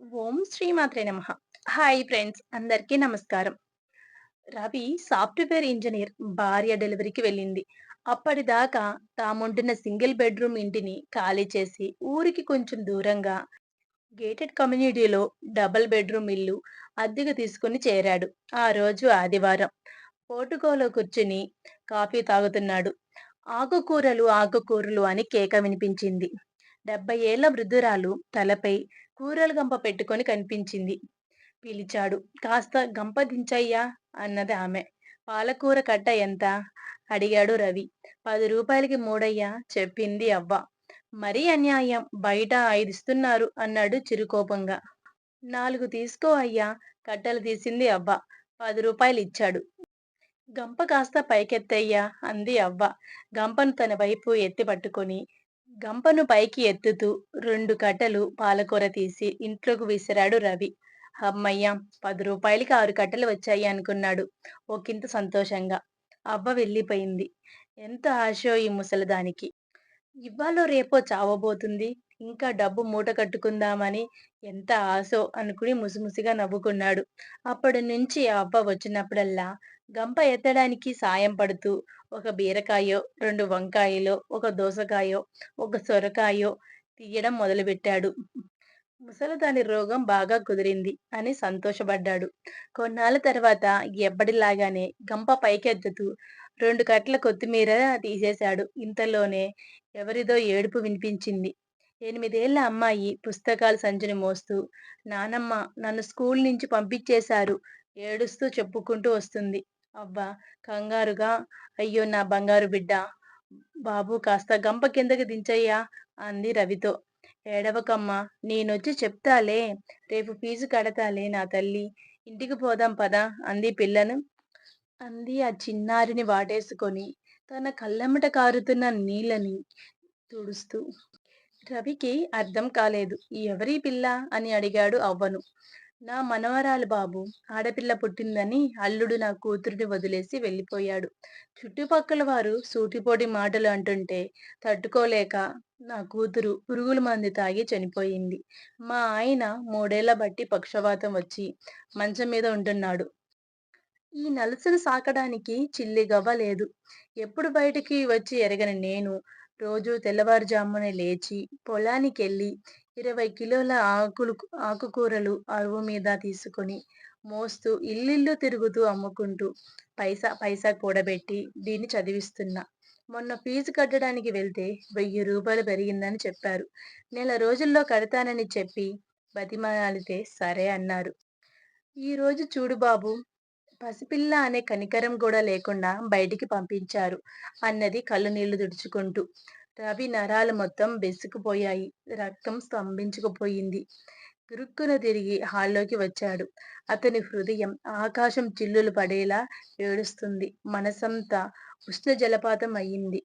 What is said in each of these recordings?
ఓం శ్రీమాత్రే నమ. Hi friends అందరికీ నమస్కారం. రవి సాఫ్ట్వేర్ ఇంజనీర్ భార్య డెలివరీకి వెళ్ళింది. అప్పటిదాకా తాముంటున్న సింగిల్ బెడ్రూమ్ ఇంటిని ఖాళీ చేసి ఊరికి కొంచెం దూరంగా గేటెడ్ కమ్యూనిటీలో డబుల్ బెడ్రూమ్ ఇల్లు అద్దెకు తీసుకుని చేరాడు. ఆ రోజు ఆదివారం. పోటుకోలో కూర్చుని కాఫీ తాగుతున్నాడు. ఆకుకూరలు ఆకుకూరలు అని కేక వినిపించింది. డెబ్బై ఏళ్ళ వృద్ధురాలు తలపై కూరలు గంప పెట్టుకొని కనిపించింది. పిలిచాడు కాస్త గంప దించయ్యా అన్నది ఆమె. పాలకూర కట్ట ఎంత? అడిగాడు రవి. పది రూపాయలకి మూడయ్యా చెప్పింది అవ్వ. మరీ అన్యాయం బయట ఐదిస్తున్నారు అన్నాడు చిరుకోపంగా. నాలుగు తీసుకో అయ్యా కట్టలు తీసింది అవ్వ. పది రూపాయలు ఇచ్చాడు. గంప కాస్త పైకెత్తయ్యా అంది అవ్వ. గంపను తన వైపు ఎత్తి పట్టుకొని గంపను పైకి ఎత్తుతూ రెండు కట్టలు పాలకూర తీసి ఇంట్లోకి విసిరాడు రవి. అమ్మయ్య పది రూపాయలకి ఆరు కట్టలు వచ్చాయి అనుకున్నాడు. ఒకంత సంతోషంగా. అవ్వ వెళ్ళిపోయింది. ఎంత ఆశో ఈ ముసలిదానికి. ఇవ్వాలో రేపో చావబోతుంది. ఇంకా డబ్బు మూట కట్టుకుందామని ఎంత ఆశో అనుకుని ముసిముసిగా నవ్వుకున్నాడు. అప్పటి నుంచి ఆ అవ్వ వచ్చినప్పుడల్లా గంప ఎత్తడానికి సాయం పడుతూ ఒక బీరకాయో రెండు వంకాయలో ఒక దోసకాయో ఒక సొరకాయో తీయడం మొదలుపెట్టాడు. ముసలదాని రోగం బాగా కుదిరింది అని సంతోషపడ్డాడు. కొన్నాళ్ళ తర్వాత ఎప్పటిలాగానే గంప పైకెత్తుతూ రెండు కట్ల కొత్తిమీర తీసేశాడు. ఇంతలోనే ఎవరిదో ఏడుపు వినిపించింది. ఎనిమిదేళ్ళ అమ్మాయి పుస్తకాల సంచిని మోస్తూ నానమ్మ నన్ను స్కూల్ నుంచి పంపించేశారు. ఏడుస్తూ చెప్పుకుంటూ వస్తుంది. అవ్వ కంగారుగా అయ్యో నా బంగారు బిడ్డ! బాబు కాస్త గంప కిందకి దించయ్యా! అంది రవితో. ఏడవకమ్మ! నేనొచ్చి చెప్తాలే! రేపు ఫీజు కడతాలే నా తల్లి! ఇంటికి పోదాం పదా! అంది పిల్లను. అంది ఆ చిన్నారిని వాటేసుకొని. తన కళ్ళెమ్మట కారుతున్న నీళ్ళని తుడుస్తూ. రవికి అర్థం కాలేదు. ఎవరి పిల్ల? అని అడిగాడు అవ్వను. నా మనవరాలు బాబు ఆడపిల్ల పుట్టిందని అల్లుడు నా కూతురిని వదిలేసి వెళ్ళిపోయాడు. చుట్టుపక్కల వారు సూటిపోటి మాటలు అంటుంటే తట్టుకోలేక నా కూతురు పురుగుల మంది తాగి చనిపోయింది. మా ఆయన మూడేళ్ళ బట్టి పక్షవాతం వచ్చి మంచం మీద ఉంటున్నాడు. ఈ నలుసును సాకడానికి చిల్లి గవ్వ లేదు. ఎప్పుడు బయటికి వచ్చి ఎరగని నేను రోజు తెల్లవారుజామునే లేచి పొలానికి వెళ్ళి ఇరవై కిలోల ఆకులు ఆకుకూరలు అరువు మీద తీసుకొని మోస్తూ ఇల్లిల్లు తిరుగుతూ అమ్ముకుంటూ పైసా పైసా కూడబెట్టి దీన్ని చదివిస్తున్నా. మొన్న ఫీజు కట్టడానికి వెళ్తే వెయ్యి రూపాయలు పెరిగిందని చెప్పారు. నెల రోజుల్లో కడతానని చెప్పి బతిమాలితే సరే అన్నారు. ఈరోజు చూడు బాబు పసిపిల్ల అనే కనికరం కూడా లేకుండా బయటికి పంపించారు అన్నది కళ్ళు నీళ్ళు తుడుచుకుంటూ. రవి నరాలు మొత్తం బెసుకుపోయాయి రక్తం స్తంభించుకుపోయింది. గురుక్కున తిరిగి హాల్లోకి వచ్చాడు. అతని హృదయం ఆకాశం చిల్లులు పడేలా ఏడుస్తుంది. మనసంతా ఉష్ణ జలపాతం అయ్యింది.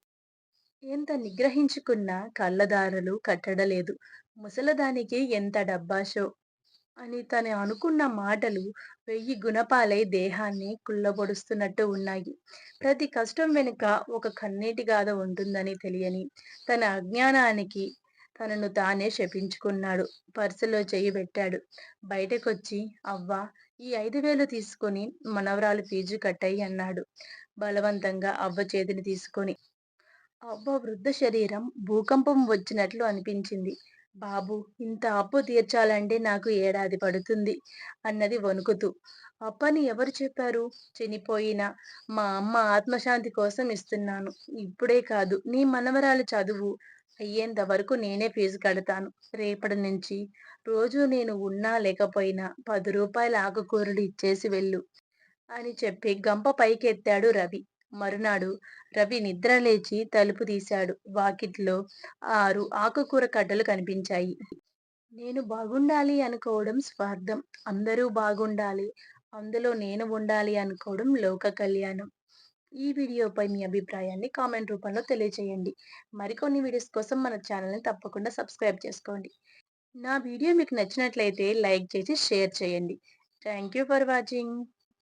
ఎంత నిగ్రహించుకున్న కళ్ళదారులు కట్టడలేదు. ముసలదానికి ఎంత డబ్బాషో అని తను అనుకున్న మాటలు వెయ్యి గుణపాలై దేహాన్ని కుళ్ళబొడుస్తున్నట్టు ఉన్నాయి. ప్రతి కష్టం వెనుక ఒక కన్నీటి గాథ ఉంటుందని తెలియని తన అజ్ఞానానికి తనను తానే శపించుకున్నాడు. పర్సులో చేయి పెట్టాడు. బయటకొచ్చి అవ్వ ఈ ఐదు వేలు తీసుకొని మనవరాలు ఫీజు కట్టయి అన్నాడు. బలవంతంగా అవ్వ చేతిని తీసుకొని అవ్వ వృద్ధ శరీరం భూకంపం వచ్చినట్లు అనిపించింది. బాబు ఇంత అప్పు తీర్చాలంటే నాకు ఏడాది పడుతుంది అన్నది వణుకుతూ. అప్పని ఎవరు చెప్పారు? చనిపోయిన మా అమ్మ ఆత్మశాంతి కోసం ఇస్తున్నాను. ఇప్పుడే కాదు నీ మనవరాలు చదువు అయ్యేంత వరకు నేనే ఫీజు కడతాను. రేపటి నుంచి రోజు నేను ఉన్నా లేకపోయినా పది రూపాయల ఆకుకూరలు ఇచ్చేసి వెళ్ళు అని చెప్పి గంప పైకెత్తాడు రవి. మరునాడు రవి నిద్ర లేచి తలుపు తీశాడు. వాకిట్లో ఆరు ఆకుకూర కట్టలు కనిపించాయి. నేను బాగుండాలి అనుకోవడం స్వార్థం. అందరూ బాగుండాలి. అందులో నేను ఉండాలి అనుకోవడం లోక కళ్యాణం. ఈ వీడియోపై మీ అభిప్రాయాన్ని కామెంట్ రూపంలో తెలియజేయండి మరికొన్ని వీడియోస్ కోసం మన ఛానల్ని తప్పకుండా సబ్స్క్రైబ్ చేసుకోండి. నా వీడియో మీకు నచ్చినట్లయితే లైక్ చేసి షేర్ చేయండి. Thank you for watching.